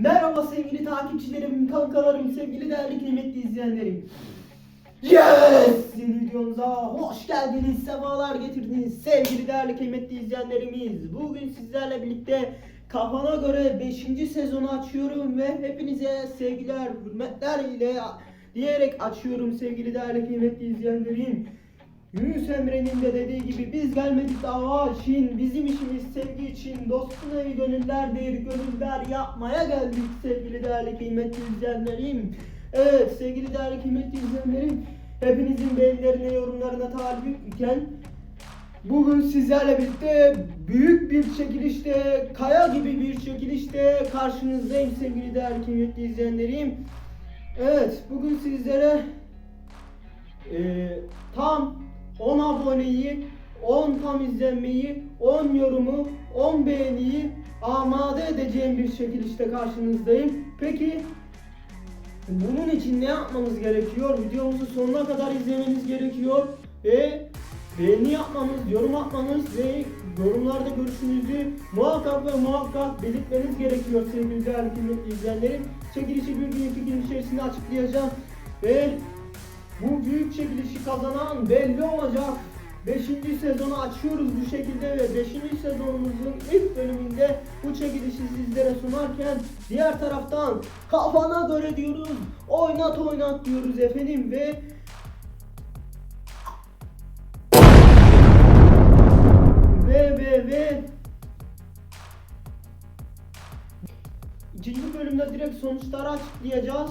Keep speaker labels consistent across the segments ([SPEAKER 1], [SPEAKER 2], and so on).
[SPEAKER 1] Merhaba sevgili takipçilerim, kankalarım, sevgili değerli kıymetli izleyenlerim. Yes! Videomuza hoş geldiniz, sefalar getirdiniz sevgili değerli kıymetli izleyenlerimiz. Bugün sizlerle birlikte kafana göre 5. sezonu açıyorum ve hepinize sevgiler, hürmetler ile diyerek açıyorum sevgili değerli kıymetli izleyenlerim. Yunus Emre'nin de dediği gibi biz gelmedik dava için, bizim işimiz sevgi için, dostun evi gönüllerdir, gönüller yapmaya geldik sevgili değerli kıymetli izleyenlerim. Evet sevgili değerli kıymetli izleyenlerim, hepinizin beğenilerine, yorumlarına talip iken Bugün sizlerle birlikte büyük bir çekilişte, kaya gibi bir çekilişte karşınızdayım sevgili değerli kıymetli izleyenlerim. Evet, bugün sizlere ee, tam 10 aboneyi, 10 tam izlenmeyi, 10 yorumu, 10 beğeniyi amade edeceğim bir çekilişte karşınızdayım. Peki bunun için ne yapmanız gerekiyor? Videomuzu sonuna kadar izlemeniz gerekiyor ve beğeni yapmanız, yorum atmanız ve yorumlarda görüşünüzü muhakkak ve muhakkak belirtmeniz gerekiyor sevgili değerli izleyenlerim. Çekilişi bir gün iki gün içerisinde açıklayacağım ve bu büyük çekilişi kazanan belli olacak. 5. sezonu açıyoruz bu şekilde ve 5. sezonumuzun ilk bölümünde bu çekilişi sizlere sunarken diğer taraftan kafana göre diyoruz, oynat oynat diyoruz efendim ve ve ve ve İkinci bölümde direkt sonuçları açıklayacağız.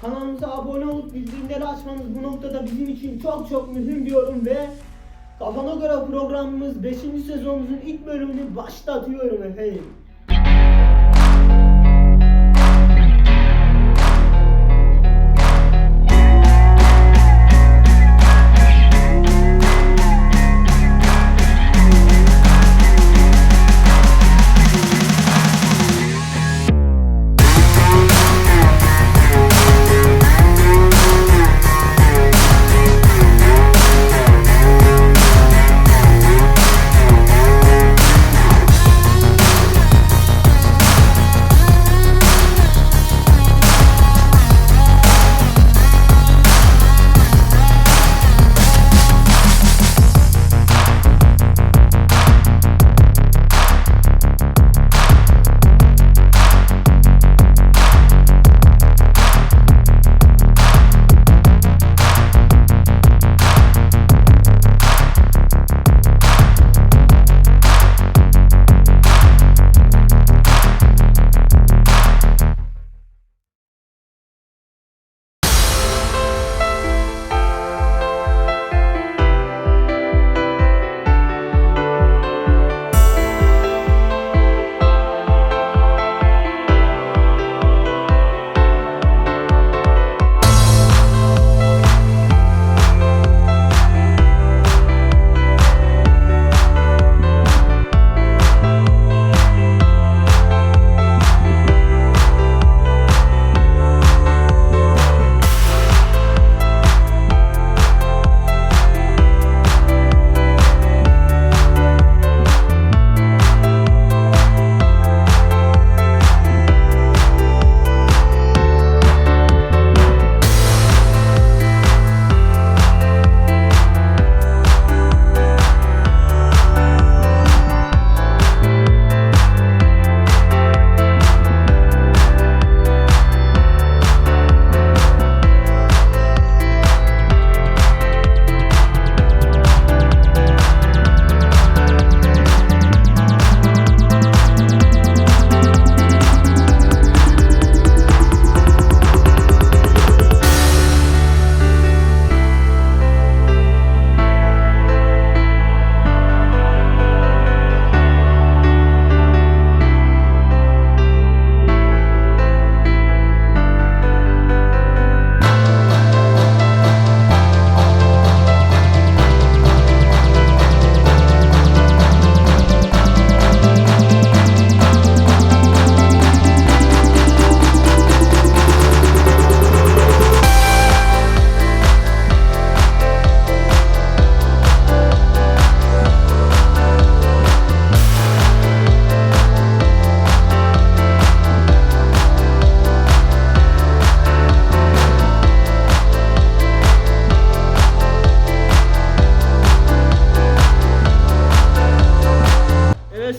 [SPEAKER 1] Kanalımıza abone olup bildirimleri açmanız bu noktada bizim için çok çok mühim diyorum ve Kafana göre programımız 5. sezonumuzun ilk bölümünü başlatıyorum efendim.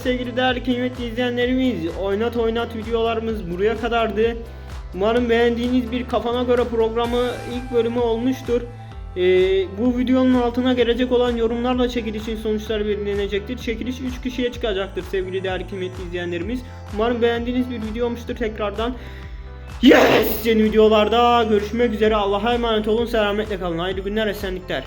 [SPEAKER 1] Sevgili değerli kıymetli izleyenlerimiz. Oynat oynat videolarımız buraya kadardı. Umarım beğendiğiniz bir kafana göre programı ilk bölümü olmuştur. Ee, bu videonun altına gelecek olan yorumlarla çekilişin sonuçları belirlenecektir. Çekiliş 3 kişiye çıkacaktır sevgili değerli kıymetli izleyenlerimiz. Umarım beğendiğiniz bir video olmuştur tekrardan. Yes! Yeni videolarda görüşmek üzere. Allah'a emanet olun. Selametle kalın. Hayırlı günler, esenlikler.